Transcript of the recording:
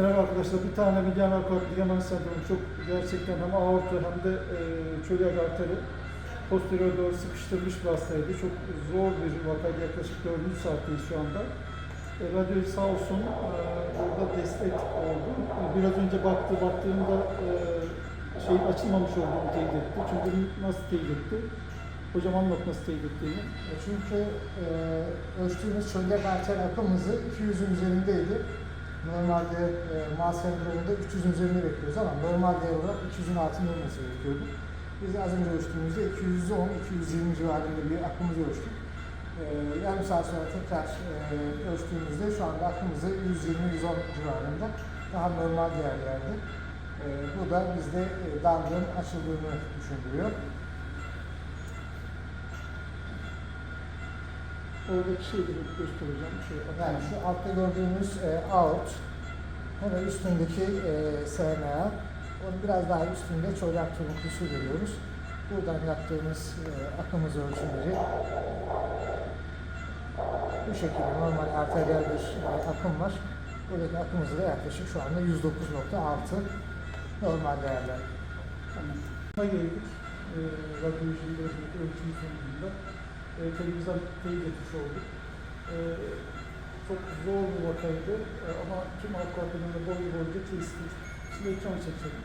Merhaba arkadaşlar, bir tane midyen arka ligamen sendromu çok gerçekten hem aorta hem de e, çölyak arteri posterior doğru sıkıştırmış bir hastaydı. Çok zor bir vaka, yaklaşık 4. saatteyiz şu anda. E, radyoyu sağ olsun e, orada destek oldu. E, biraz önce baktı, baktığımda e, şeyin açılmamış olduğunu teyit etti. Çünkü nasıl teyit etti? Hocam anlat nasıl teyit ettiğini. E, Çünkü e, ölçtüğümüz çölyak arter akım hızı 200'ün üzerindeydi. Normalde e, MA sendromunda 300'ün üzerinde bekliyoruz ama normal değer olarak 200'ün altında olması gerekiyordu. Biz az önce ölçtüğümüzde 210-220 civarında bir akımızı ölçtük. E, yarım saat sonra tekrar e, ölçtüğümüzde şu anda akımızı 120-110 civarında daha normal değerlerde. E, bu da bizde e, açıldığını düşündürüyor. Oradaki şeyleri göstereceğim. Şey, Yani şu altta gördüğümüz e, out, hemen üstündeki e, SMA, onun biraz daha üstünde çölyak turunkusu görüyoruz. Buradan yaptığımız e, akım hızı ölçümleri bu şekilde normal arteriyel bir e, akım var. Buradaki akım hızı da yaklaşık şu anda 109.6 normal değerler. Tamam. Geldik. E, radyoloji ölçümü sonucunda. E, televizyon teyit etmiş olduk. E, çok zor bir vakaydı E, ama tüm halk ortamında boyu boyunca kestik. Şimdi ekran çekelim.